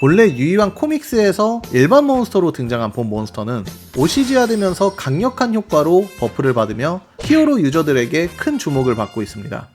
본래 유이왕 코믹스에서 일반 몬스터로 등장한 본 몬스터는 오시지화되면서 강력한 효과로 버프를 받으며 히어로 유저들에게 큰 주목을 받고 있습니다.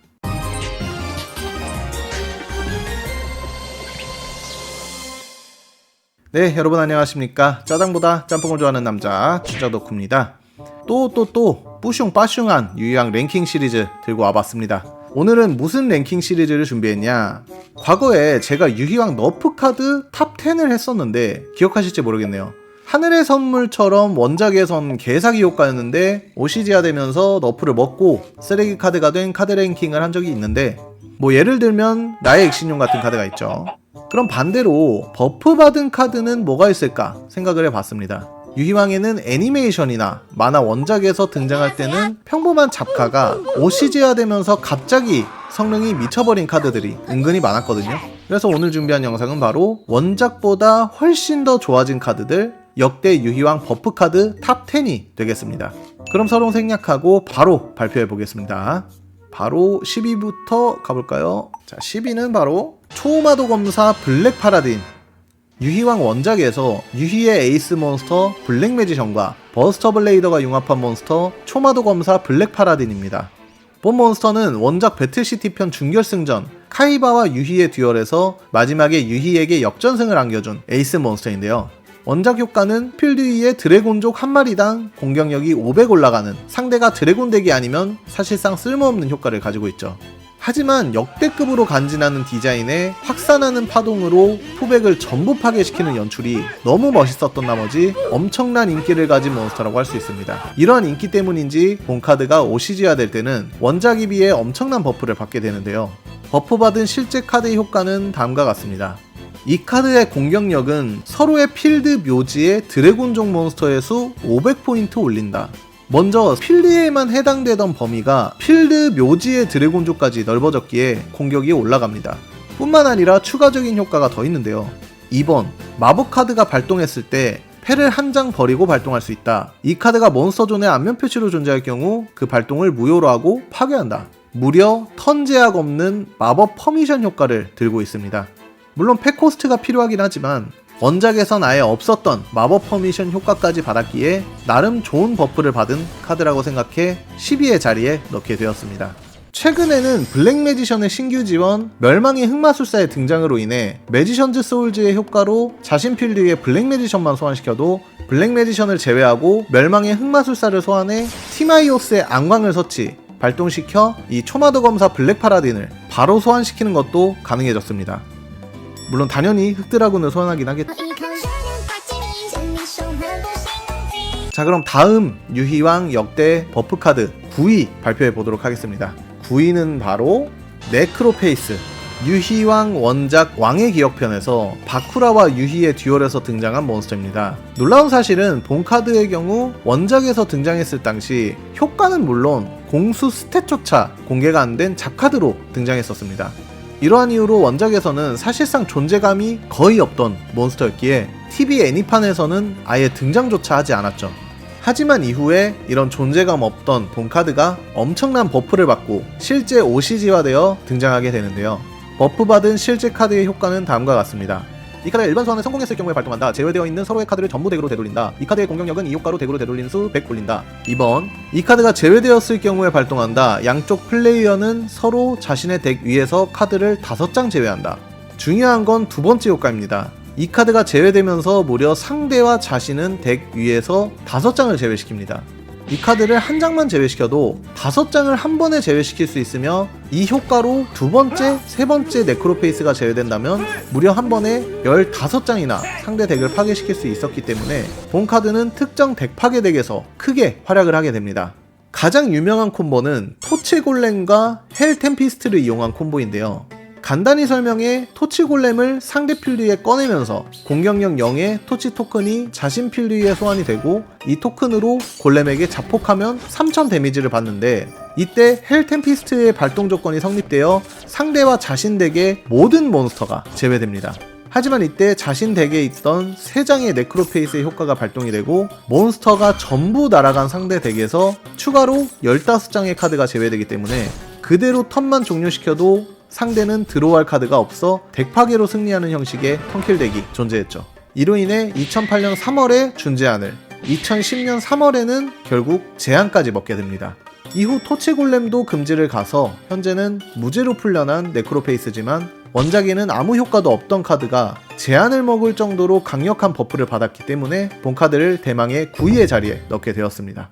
네, 여러분 안녕하십니까? 짜장보다 짬뽕을 좋아하는 남자 추자 덕후입니다. 또 또또 뿌숑 빠숑한 유이왕 랭킹 시리즈 들고 와봤습니다. 오늘은 무슨 랭킹 시리즈를 준비했냐? 과거에 제가 유희왕 너프 카드 탑 10을 했었는데 기억하실지 모르겠네요. 하늘의 선물처럼 원작에선 개사기 효과였는데 오시지화 되면서 너프를 먹고 쓰레기 카드가 된 카드 랭킹을 한 적이 있는데 뭐 예를 들면 나의 액신용 같은 카드가 있죠. 그럼 반대로 버프 받은 카드는 뭐가 있을까 생각을 해봤습니다. 유희왕에는 애니메이션이나 만화 원작에서 등장할 때는 평범한 잡카가 오시지화되면서 갑자기 성능이 미쳐버린 카드들이 은근히 많았거든요. 그래서 오늘 준비한 영상은 바로 원작보다 훨씬 더 좋아진 카드들 역대 유희왕 버프 카드 탑 10이 되겠습니다. 그럼 서로 생략하고 바로 발표해 보겠습니다. 바로 10위부터 가볼까요? 자, 10위는 바로 초마도 검사 블랙 파라딘 유희왕 원작에서 유희의 에이스 몬스터 블랙 매지션과 버스터 블레이더가 융합한 몬스터 초마도 검사 블랙 파라딘입니다. 본 몬스터는 원작 배틀시티 편 준결승전 카이바와 유희의 듀얼에서 마지막에 유희에게 역전승을 안겨준 에이스 몬스터인데요. 원작 효과는 필드 위에 드래곤족 한 마리당 공격력이 500 올라가는 상대가 드래곤 덱이 아니면 사실상 쓸모없는 효과를 가지고 있죠. 하지만 역대급으로 간지나는 디자인에 확산하는 파동으로 포백을 전부 파괴시키는 연출이 너무 멋있었던 나머지 엄청난 인기를 가진 몬스터라고 할 수 있습니다. 이러한 인기 때문인지 본카드가 오시지화 될 때는 원작에 비해 엄청난 버프를 받게 되는데요. 버프 받은 실제 카드의 효과는 다음과 같습니다. 이 카드의 공격력은 서로의 필드 묘지에 드래곤종 몬스터의 수 500포인트 올린다. 먼저 필드에만 해당되던 범위가 필드 묘지의 드래곤족까지 넓어졌기에 공격이 올라갑니다. 뿐만 아니라 추가적인 효과가 더 있는데요. 2번 마법 카드가 발동했을 때 패를 한 장 버리고 발동할 수 있다. 이 카드가 몬스터존의 안면 표시로 존재할 경우 그 발동을 무효로 하고 파괴한다. 무려 턴 제약 없는 마법 퍼미션 효과를 들고 있습니다. 물론 팩코스트가 필요하긴 하지만 원작에선 아예 없었던 마법 퍼미션 효과까지 받았기에 나름 좋은 버프를 받은 카드라고 생각해 12의 자리에 넣게 되었습니다. 최근에는 블랙 매지션의 신규 지원 멸망의 흑마술사의 등장으로 인해 매지션즈 소울즈의 효과로 자신 필드 위에 블랙 매지션만 소환시켜도 블랙 매지션을 제외하고 멸망의 흑마술사를 소환해 티마이오스의 안광을 서치 발동시켜 이 초마도 검사 블랙 파라딘을 바로 소환시키는 것도 가능해졌습니다. 물론 당연히 흑드라군을 소환하긴 하겠죠. 자 그럼 다음 유희왕 역대 버프 카드 9위 발표해 보도록 하겠습니다. 9위는 바로 네크로페이스. 유희왕 원작 왕의 기억편에서 바쿠라와 유희의 듀얼에서 등장한 몬스터입니다. 놀라운 사실은 본 카드의 경우 원작에서 등장했을 당시 효과는 물론 공수 스탯조차 공개가 안 된 잡카드로 등장했었습니다. 이러한 이유로 원작에서는 사실상 존재감이 거의 없던 몬스터였기에 TV 애니판에서는 아예 등장조차 하지 않았죠. 하지만 이후에 이런 존재감 없던 본카드가 엄청난 버프를 받고 실제 OCG화되어 등장하게 되는데요. 버프 받은 실제 카드의 효과는 다음과 같습니다. 이 카드가 일반 소환을 성공했을 경우에 발동한다. 제외되어 있는 서로의 카드를 전부 덱으로 되돌린다. 이 카드의 공격력은 이 효과로 덱으로 되돌리는 수 100 올린다. 2번 이 카드가 제외되었을 경우에 발동한다. 양쪽 플레이어는 서로 자신의 덱 위에서 카드를 5장 제외한다. 중요한 건 두 번째 효과입니다. 이 카드가 제외되면서 무려 상대와 자신은 덱 위에서 5장을 제외시킵니다. 이 카드를 한 장만 제외시켜도 다섯 장을 한 번에 제외시킬 수 있으며 이 효과로 두 번째, 세 번째 네크로페이스가 제외된다면 무려 한 번에 15장이나 상대 덱을 파괴시킬 수 있었기 때문에 본 카드는 특정 덱 파괴 덱에서 크게 활약을 하게 됩니다. 가장 유명한 콤보는 토치 골렘과 헬 템피스트를 이용한 콤보인데요. 간단히 설명해 토치 골렘을 상대 필드 위에 꺼내면서 공격력 0의 토치 토큰이 자신 필드 위에 소환이 되고 이 토큰으로 골렘에게 자폭하면 3000 데미지를 받는데 이때 헬 템피스트의 발동 조건이 성립되어 상대와 자신 덱의 모든 몬스터가 제외됩니다. 하지만 이때 자신 덱에 있던 3장의 네크로페이스의 효과가 발동이 되고 몬스터가 전부 날아간 상대 덱에서 추가로 15장의 카드가 제외되기 때문에 그대로 턴만 종료시켜도 상대는 드로우할 카드가 없어 덱 파괴로 승리하는 형식의 턴킬 덱이 존재했죠. 이로 인해 2008년 3월에 준제한을 2010년 3월에는 결국 제한까지 먹게 됩니다. 이후 토치 골렘도 금지를 가서 현재는 무죄로 풀려난 네크로페이스지만 원작에는 아무 효과도 없던 카드가 제한을 먹을 정도로 강력한 버프를 받았기 때문에 본 카드를 대망의 9위의 자리에 넣게 되었습니다.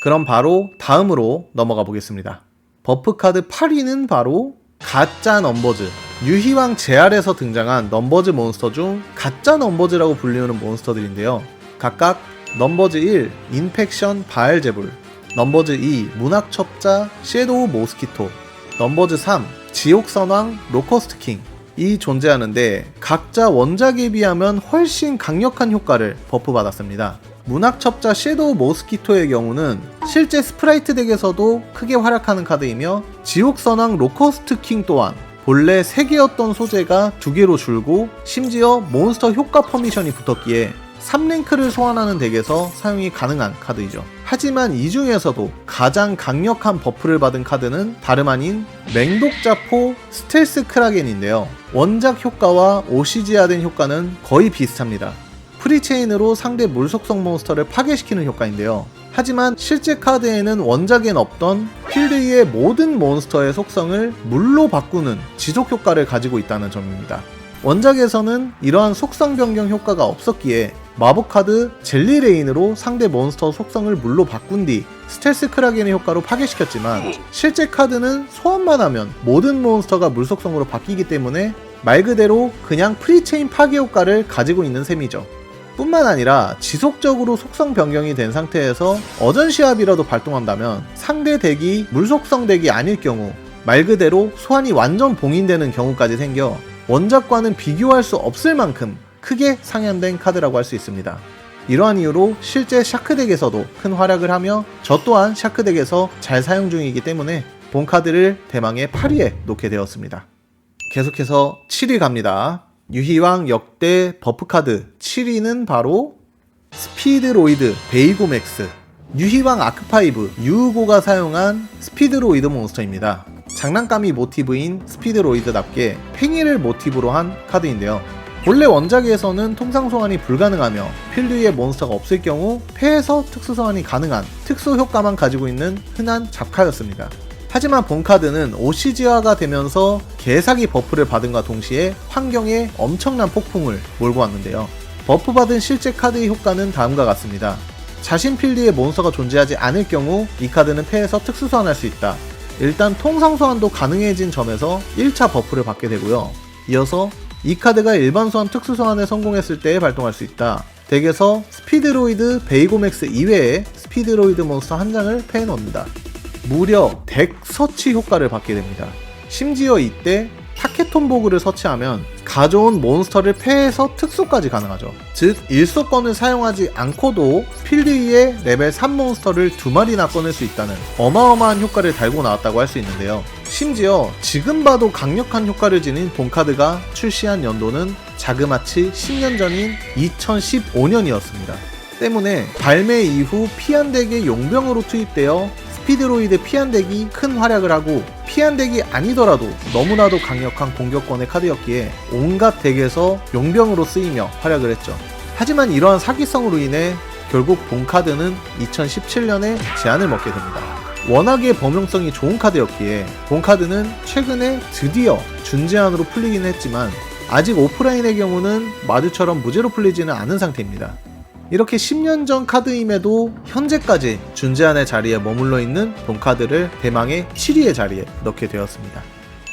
그럼 바로 다음으로 넘어가 보겠습니다. 버프 카드 8위는 바로 가짜 넘버즈. 유희왕 제알에서 등장한 넘버즈 몬스터 중 가짜 넘버즈라고 불리우는 몬스터들인데요. 각각 넘버즈 1 인펙션 바알제불, 넘버즈 2 문학첩자 섀도우 모스키토, 넘버즈 3 지옥선왕 로커스트 킹. 이 존재하는데 각자 원작에 비하면 훨씬 강력한 효과를 버프 받았습니다. 문학첩자 섀도우 모스키토의 경우는 실제 스프라이트 덱에서도 크게 활약하는 카드이며 지옥선왕 로커스트 킹 또한 본래 3개였던 소재가 2개로 줄고 심지어 몬스터 효과 퍼미션이 붙었기에 3랭크를 소환하는 덱에서 사용이 가능한 카드이죠. 하지만 이 중에서도 가장 강력한 버프를 받은 카드는 다름 아닌 맹독자포 스텔스 크라겐인데요. 원작 효과와 오시지아된 효과는 거의 비슷합니다. 프리체인으로 상대 물속성 몬스터를 파괴시키는 효과인데요. 하지만 실제 카드에는 원작엔 없던 필드 위의 모든 몬스터의 속성을 물로 바꾸는 지속 효과를 가지고 있다는 점입니다. 원작에서는 이러한 속성 변경 효과가 없었기에 마법 카드 젤리 레인으로 상대 몬스터 속성을 물로 바꾼 뒤 스텔스 크라겐의 효과로 파괴시켰지만 실제 카드는 소환만 하면 모든 몬스터가 물 속성으로 바뀌기 때문에 말 그대로 그냥 프리체인 파괴 효과를 가지고 있는 셈이죠. 뿐만 아니라 지속적으로 속성 변경이 된 상태에서 어전 시합이라도 발동한다면 상대 덱이 물속성 덱이 아닐 경우 말 그대로 소환이 완전 봉인되는 경우까지 생겨 원작과는 비교할 수 없을 만큼 크게 상향된 카드라고 할 수 있습니다. 이러한 이유로 실제 샤크덱에서도 큰 활약을 하며 저 또한 샤크덱에서 잘 사용 중이기 때문에 본 카드를 대망의 8위에 놓게 되었습니다. 계속해서 7위 갑니다. 유희왕 역대 버프 카드 7위는 바로 스피드로이드 베이고맥스 유희왕 아크파이브 유우고가 사용한 스피드로이드 몬스터입니다. 장난감이 모티브인 스피드로이드답게 팽이를 모티브로 한 카드인데요. 본래 원작에서는 통상 소환이 불가능하며 필드 위에 몬스터가 없을 경우 패에서 특수 소환이 가능한 특수 효과만 가지고 있는 흔한 잡카였습니다. 하지만 본 카드는 OCG화가 되면서 개사기 버프를 받은과 동시에 환경에 엄청난 폭풍을 몰고 왔는데요. 버프 받은 실제 카드의 효과는 다음과 같습니다. 자신 필드에 몬스터가 존재하지 않을 경우 이 카드는 패에서 특수 소환할 수 있다. 일단 통상 소환도 가능해진 점에서 1차 버프를 받게 되고요. 이어서 이 카드가 일반 소환 특수 소환에 성공했을 때 발동할 수 있다. 덱에서 스피드로이드 베이고맥스 이외에 스피드로이드 몬스터 한 장을 패에 넣습니다. 무려 덱 서치 효과를 받게 됩니다. 심지어 이때 타케톤보그를 서치하면 가져온 몬스터를 패해서 특수까지 가능하죠. 즉, 일소권을 사용하지 않고도 필드 위에 레벨 3 몬스터를 두 마리나 꺼낼 수 있다는 어마어마한 효과를 달고 나왔다고 할 수 있는데요. 심지어 지금 봐도 강력한 효과를 지닌 본카드가 출시한 연도는 자그마치 10년 전인 2015년이었습니다. 때문에 발매 이후 피안덱의 용병으로 투입되어 스피드로이드 피안덱이 큰 활약을 하고 피안덱이 아니더라도 너무나도 강력한 공격권의 카드였기에 온갖 덱에서 용병으로 쓰이며 활약을 했죠. 하지만 이러한 사기성으로 인해 결국 본 카드는 2017년에 제한을 먹게 됩니다. 워낙에 범용성이 좋은 카드였기에 본 카드는 최근에 드디어 준제한으로 풀리긴 했지만 아직 오프라인의 경우는 마주처럼 무제로 풀리지는 않은 상태입니다. 이렇게 10년 전 카드임에도 현재까지 준제한의 자리에 머물러 있는 본 카드를 대망의 7위의 자리에 넣게 되었습니다.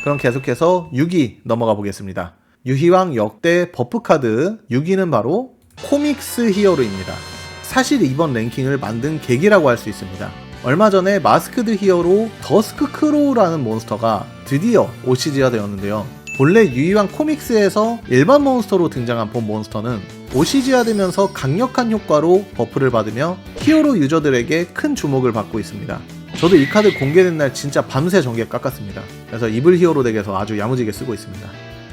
그럼 계속해서 6위 넘어가 보겠습니다. 유희왕 역대 버프 카드 6위는 바로 코믹스 히어로입니다. 사실 이번 랭킹을 만든 계기라고 할 수 있습니다. 얼마 전에 마스크드 히어로 더스크 크로우라는 몬스터가 드디어 OCG가 되었는데요. 본래 유희왕 코믹스에서 일반 몬스터로 등장한 본 몬스터는 OCG화 되면서 강력한 효과로 버프를 받으며 히어로 유저들에게 큰 주목을 받고 있습니다. 저도 이 카드 공개된 날 진짜 밤새 전개 깎았습니다. 그래서 이블 히어로 덱에서 아주 야무지게 쓰고 있습니다.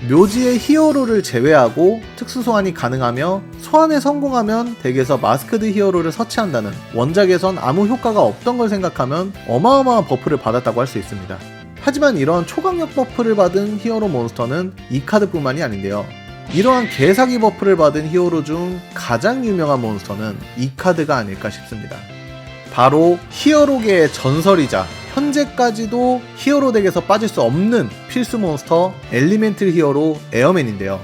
묘지의 히어로를 제외하고 특수 소환이 가능하며 소환에 성공하면 덱에서 마스크드 히어로를 서치한다는 원작에선 아무 효과가 없던 걸 생각하면 어마어마한 버프를 받았다고 할 수 있습니다. 하지만 이러한 초강력 버프를 받은 히어로 몬스터는 이 카드뿐만이 아닌데요. 이러한 개사기 버프를 받은 히어로 중 가장 유명한 몬스터는 이 카드가 아닐까 싶습니다. 바로 히어로계의 전설이자 현재까지도 히어로 덱에서 빠질 수 없는 필수 몬스터 엘리멘틀 히어로 에어맨인데요.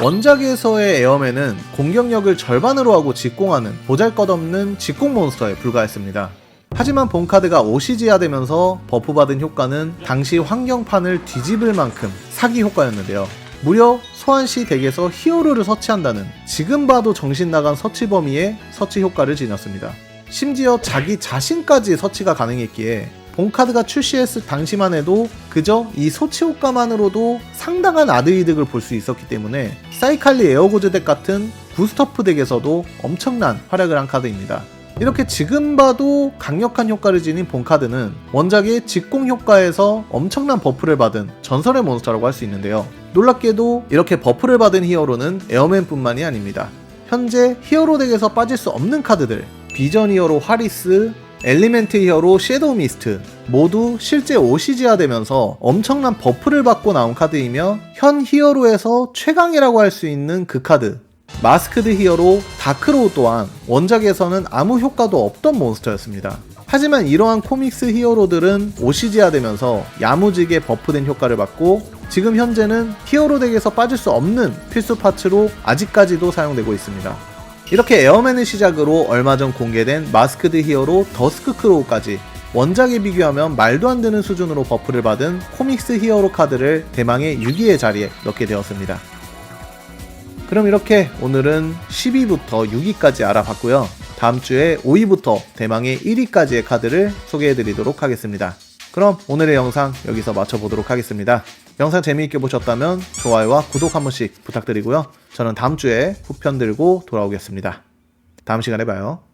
원작에서의 에어맨은 공격력을 절반으로 하고 직공하는 보잘것없는 직공 몬스터에 불과했습니다. 하지만 본 카드가 오시지화되면서 버프받은 효과는 당시 환경판을 뒤집을 만큼 사기 효과였는데요. 무려 소환시 덱에서 히어로를 서치한다는 지금 봐도 정신 나간 서치 범위의 서치 효과를 지녔습니다. 심지어 자기 자신까지 서치가 가능했기에 본카드가 출시했을 당시만 해도 그저 이 소치 효과만으로도 상당한 아드 이득을 볼 수 있었기 때문에 사이칼리 에어고즈 덱 같은 부스터프 덱에서도 엄청난 활약을 한 카드입니다. 이렇게 지금 봐도 강력한 효과를 지닌 본 카드는 원작의 직공 효과에서 엄청난 버프를 받은 전설의 몬스터라고 할 수 있는데요. 놀랍게도 이렇게 버프를 받은 히어로는 에어맨뿐만이 아닙니다. 현재 히어로 덱에서 빠질 수 없는 카드들 비전 히어로 하리스, 엘리멘트 히어로 섀도우 미스트 모두 실제 오시지화 되면서 엄청난 버프를 받고 나온 카드이며 현 히어로에서 최강이라고 할 수 있는 그 카드 마스크드 히어로 다크로우 또한 원작에서는 아무 효과도 없던 몬스터였습니다. 하지만 이러한 코믹스 히어로들은 오시지화 되면서 야무지게 버프된 효과를 받고 지금 현재는 히어로 덱에서 빠질 수 없는 필수 파츠로 아직까지도 사용되고 있습니다. 이렇게 에어맨을 시작으로 얼마 전 공개된 마스크드 히어로 더스크 크로우까지 원작에 비교하면 말도 안 되는 수준으로 버프를 받은 코믹스 히어로 카드를 대망의 6위의 자리에 넣게 되었습니다. 그럼 이렇게 오늘은 10위부터 6위까지 알아봤고요. 다음 주에 5위부터 대망의 1위까지의 카드를 소개해 드리도록 하겠습니다. 그럼 오늘의 영상 여기서 마쳐보도록 하겠습니다. 영상 재미있게 보셨다면 좋아요와 구독 한 번씩 부탁드리고요. 저는 다음 주에 후편 들고 돌아오겠습니다. 다음 시간에 봐요.